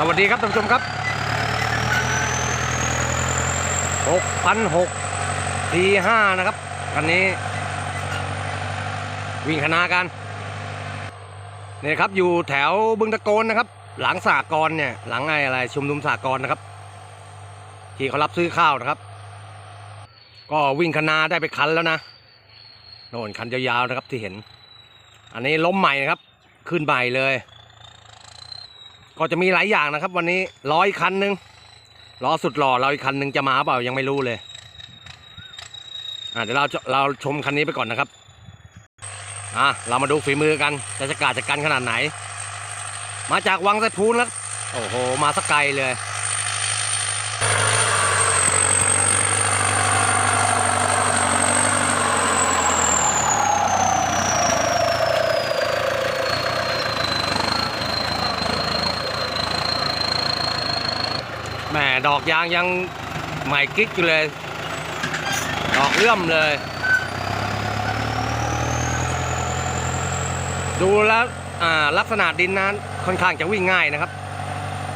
สวัสดีครับท่านผู้ชมครับ6,006ที5นะครับคันนี้ วิ่งคณะกันนี่ครับอยู่แถวบึงตะโกนนะครับ หลังสากรเนี่ย หลังไงอะไรชุมนุมสากรนะครับ ที่เขารับซื้อข้าวนะครับ ก็วิ่งคณะได้ไปคันแล้วนะโน่นคันยาวๆนะครับที่เห็น อันนี้ล้มใหม่นะครับ ขึ้นใหม่เลย ก็จะมีหลายอย่างนะครับ วันนี้ร้อยคันหนึ่งล้อสุดหล่อเราอีกคันหนึ่งจะมาเปล่ายังไม่รู้เลยอ่าเดี๋ยวเราเราชมคันนี้ไปก่อนนะครับอ่าเรามาดูฝีมือกันจะจะกาดจะกันขนาดไหน มาจากวังไสพูนแล้วโอ้โหมาสักไกลเลย ดอกยางยังใหม่กิ๊กอยู่เลย ดอกเลื่อมเลย ดูแล้วลักษณะดินนั้นค่อนข้างจะวิ่งง่ายนะครับ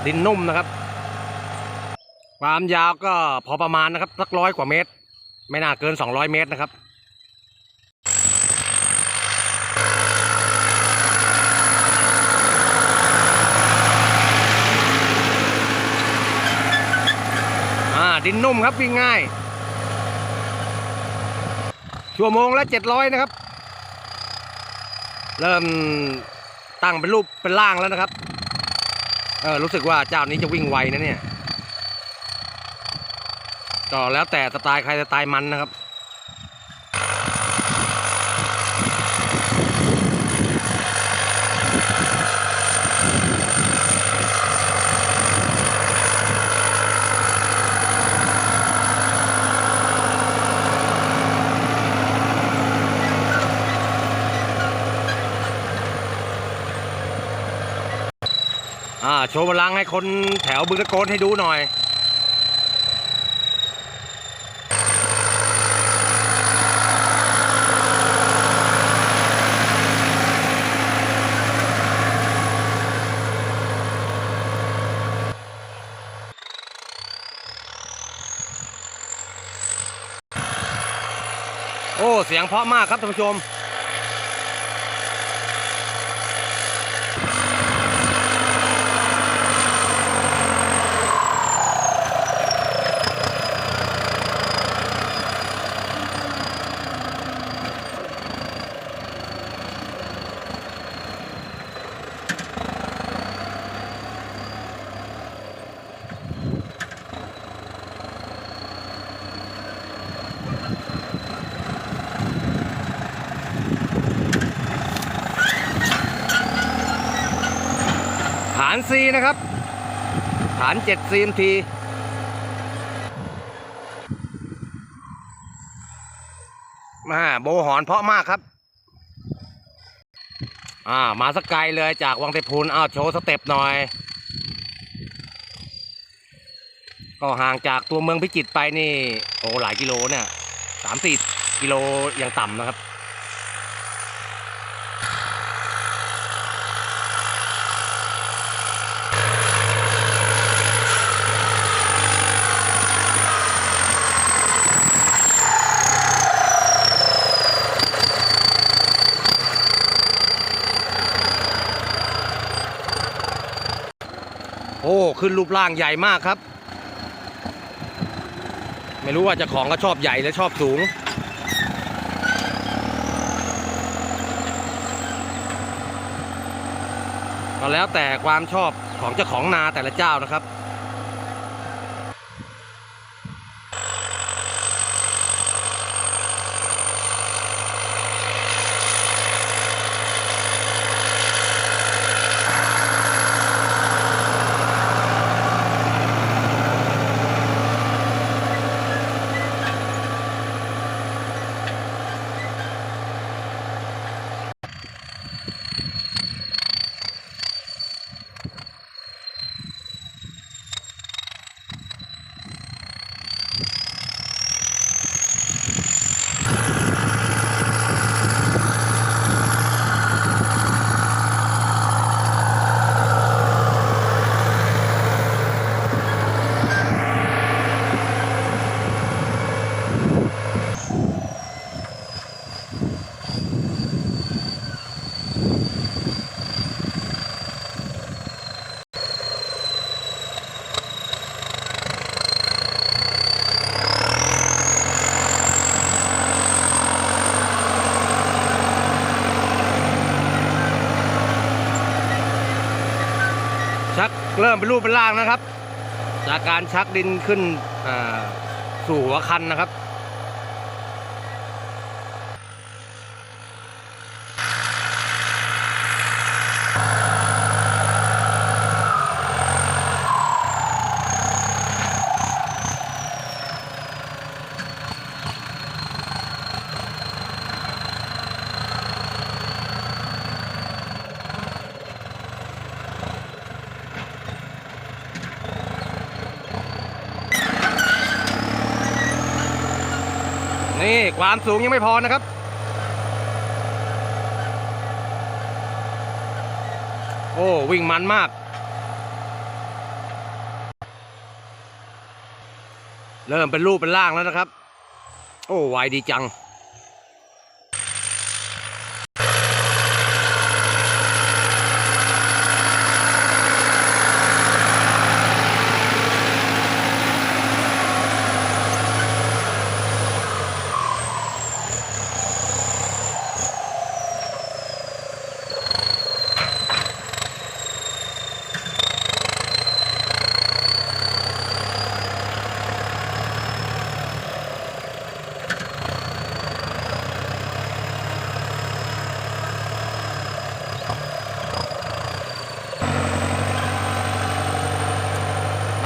ดินนุ่มนะครับ ความยาวก็พอประมาณนะครับสักร้อยกว่าเมตร ไม่น่าเกิน 200 เมตรนะครับ นนุ่มครับวิ่งง่าย ชั่วโมงละเจ็ดร้อยนะครับ เริ่มตั้งเป็นรูปเป็นล่างแล้วนะครับ เออรู้สึกว่าเจ้านี้จะวิ่งไวนะเนี่ยก็แล้วแต่สไตล์ใครสไตล์มันนะครับ โชว์พลังให้คนแถวบึงตะโกนให้ดูหน่อยโอ้ เสียงเพราะมากครับท่านผู้ชม ฐานะครับ ฐาน7 CMT มาโบหอนเพาะมากครับ อ่า มาสักไกลเลยจากวังเทพูนอ้าวโชว์สเต็ปหน่อย ก็ห่างจากตัวเมืองพิจิตรไปนี่ โอ้หลายกิโลเนี่ยสามสี่กิโลอย่างต่ำนะครับ ขึ้นรูปร่างใหญ่มากครับ ไม่รู้ว่าเจะของก็ชอบใหญ่และชอบสูง ก็แล้วแต่ความชอบของเจ้าของนาแต่ละเจ้านะครับ เริ่มเป็นรูปเป็นร่างนะครับ จากการชักดินขึ้นสู่หัวคันนะครับ นี่ความสูงยังไม่พอนะครับโอ้วิ่งมันมาก เริ่มเป็นรูปเป็นร่างแล้วนะครับ โอ้ไวดีจัง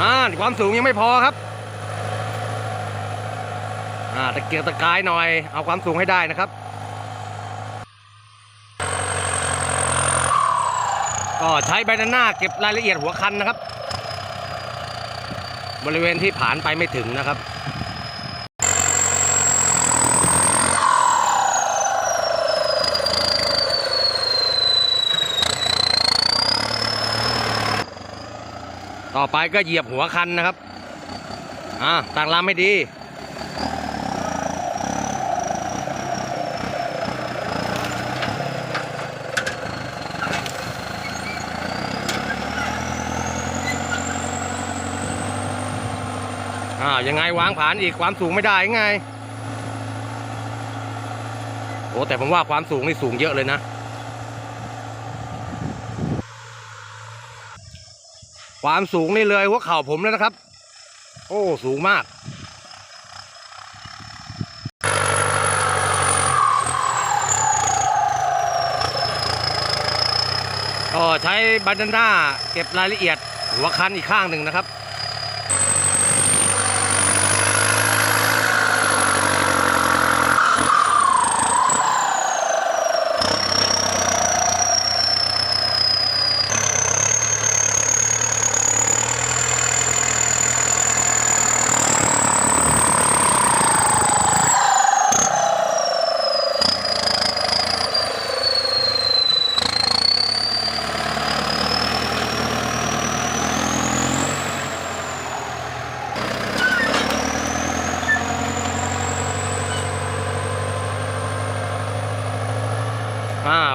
อ่าความสูงยังไม่พอครับอ่าตะเกียกตะกายหน่อย เอาความสูงให้ได้นะครับ ก็ใช้ใบหน้าเก็บรายละเอียดหัวคันนะครับ บริเวณที่ผ่านไปไม่ถึงนะครับ ต่อไปก็เหยียบหัวคันนะครับ อ่าต่างลำไม่ดี อ่ายังไงวางผานอีกความสูงไม่ได้ยังไง โอ้แต่ผมว่าความสูงนี่สูงเยอะเลยนะ ความสูงนี่เลยหัวเข่าผมแล้วนะครับ โอ้สูงมาก ก็ใช้บันดาเก็บรายละเอียดหัวคันอีกข้างหนึ่งนะครับ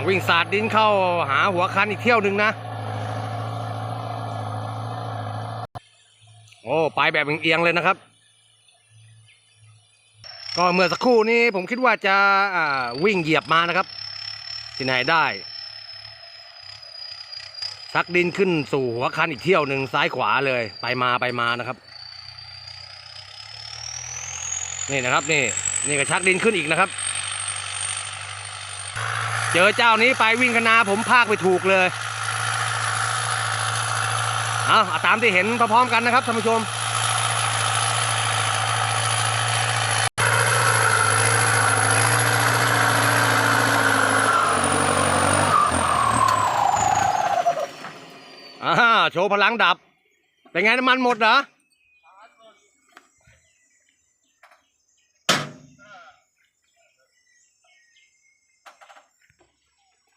วิ่งสาดดินเข้าหาหัวคันอีกเที่ยวหนึ่งนะ โอ้ไปแบบเอียงๆเลยนะครับ ก็เมื่อสักครู่นี้ผมคิดว่าจะอ่าวิ่งเหยียบมานะครับ ที่ไหนได้ชักดินขึ้นสู่หัวคันอีกเที่ยวหนึ่งซ้ายขวาเลยไปมาไปมานะครับ นี่นะครับนี่นี่ก็ชักดินขึ้นอีกนะครับ เจอเจ้านี้ไปวิ่งคณาผมพากไปถูกเลยเอาเอาตามที่เห็นพร้อมกันนะครับท่านผู้ชมอ่าโชว์พลังดับ เป็นไงน้ำมันหมดเหรอ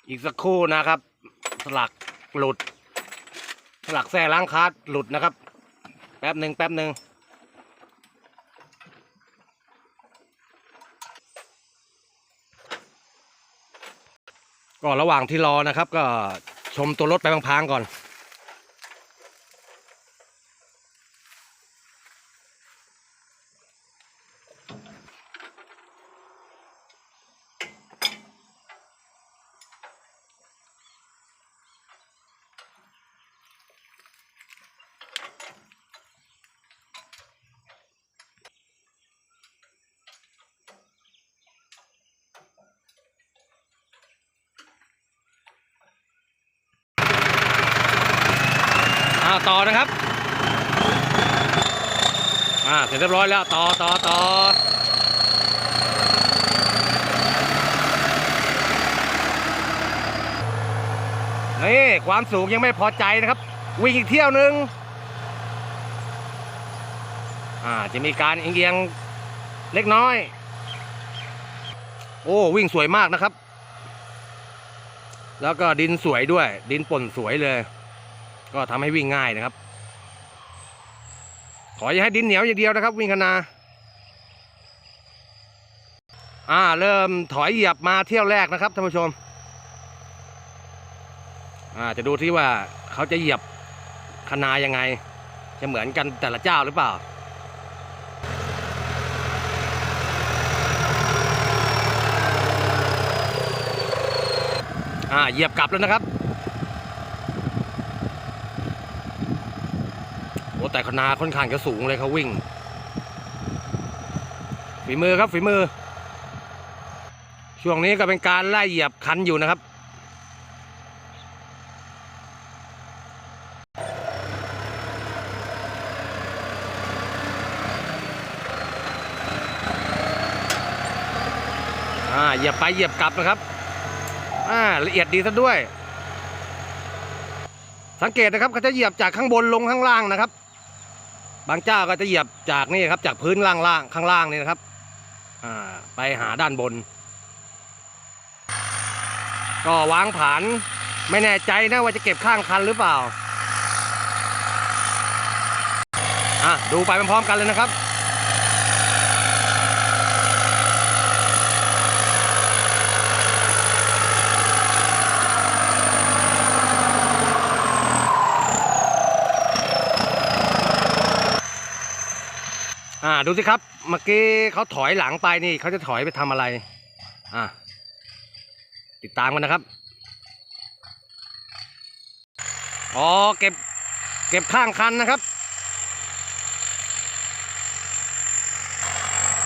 อีกสักครู่นะครับ สลักหลุด สลักแส้ล้างคาร์ดหลุดนะครับ แป๊บหนึ่งแป๊บหนึ่งก็ระหว่างที่รอนะครับ ก็ชมตัวรถไปพังๆก่อนาวต่อนะครับอ่าเสร็จเรียบร้อยแล้วต่อต่อต่อนี่ความสูงยังไม่พอใจนะครับ วิ่งอีกเที่ยวนึงอ่าจะมีการเอียงเล็กน้อย โอ้วิ่งสวยมากนะครับ แล้วก็ดินสวยด้วย ดินป่นสวยเลย ก็ทำให้วิ่งง่ายนะครับ ขออย่าให้ดินเหนียวอย่างเดียวนะครับ วิ่งคณาอ่าเริ่มถอยเหยียบมาเที่ยวแรกนะครับท่านผู้ชมอ่าจะดูที่ว่าเขาจะเหยียบคณายังไง จะเหมือนกันแต่ละเจ้าหรือเปล่าอ่าเหยียบกลับแล้วนะครับ โอ้ แต่คณาค่อนข้างจะสูงเลยเขาวิ่ง ฝีมือครับฝีมือ ช่วงนี้ก็เป็นการไล่เหยียบคันอยู่นะครับ อ่าเหยียบไปเหยียบกลับนะครับ อ่าละเอียดดีซะด้วยสังเกตนะครับเขาจะเหยียบจากข้างบนลงข้างล่างนะครับ บางเจ้าก็จะเหยียบจากนี่ครับ จากพื้นล่างล่างข้างล่างนี่นะครับอ่าไปหาด้านบน ก็วางผานไม่แน่ใจนะว่าจะเก็บข้างคันหรือเปล่า อะ ดูไปพร้อมๆกันเลยนะครับ ดูสิครับ เมื่อกี้เขาถอยหลังไปนี่เขาจะถอยไปทำอะไร อ่าติดตามกันนะครับ อ๋อ เก็บ เก็บข้างคันนะครับ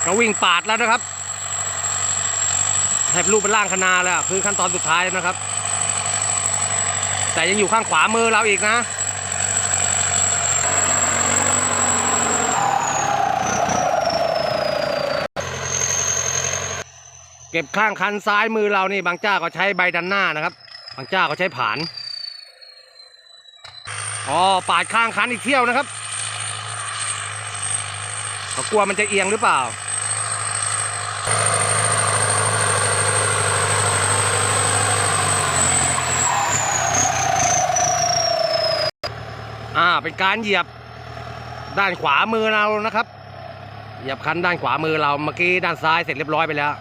ก็วิ่งปาดแล้วนะครับให้รูปเป็นล่างคณาแล้ว คือขั้นตอนสุดท้ายนะครับ แต่ยังอยู่ข้างขวามือเราอีกนะ เก็บข้างคันซ้ายมือเรานี่บางเจ้าก็ใช้ใบดันหน้านะครับ บางเจ้าก็ใช้ผานอ๋อปาดข้างคันอีกเที่ยวนะครับเขากลัวมันจะเอียงหรือเปล่าอ่าเป็นการเหยียบด้านขวามือเรานะครับ เหยียบคันด้านขวามือเราเมื่อกี้ด้านซ้ายเสร็จเรียบร้อยไปแล้ว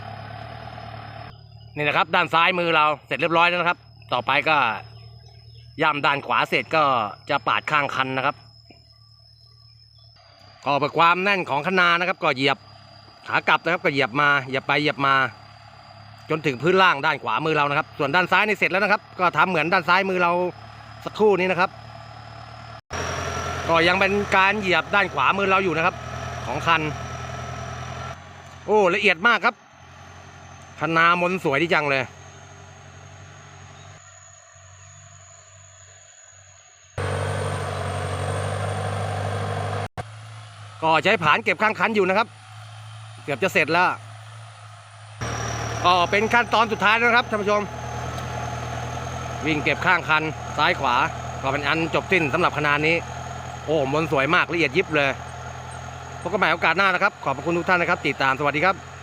นี่นะครับ ด้านซ้ายมือเราเสร็จเรียบร้อยแล้วนะครับ ต่อไปก็ย่ำด้านขวาเสร็จก็จะปาดข้างคันนะครับก็เพื่อความแน่นของคนานะครับ ก็เหยียบขากลับนะครับก็เหยียบมาเหยียบไปเหยียบมา จนถึงพื้นล่างด้านขวามือเรานะครับ ส่วนด้านซ้ายนี่เสร็จแล้วนะครับ ก็ทำเหมือนด้านซ้ายมือเราสักครู่นี้นะครับ ก็ยังเป็นการเหยียบด้านขวามือเราอยู่นะครับ ของคัน โอ้ละเอียดมากครับ คณามนสวยดีจังเลย ก็ใช้ผานเก็บข้างคันอยู่นะครับ เกือบจะเสร็จแล้ว ก็เป็นขั้นตอนสุดท้ายนะครับท่านผู้ชม วิ่งเก็บข้างคันซ้ายขวา ก็เป็นอันจบสิ้นสำหรับคณานี้ โอ้มนสวยมากละเอียดยิบเลยพบกันใหม่โอกาสหน้านะครับ ขอบคุณทุกท่านนะครับ ติดตามสวัสดีครับ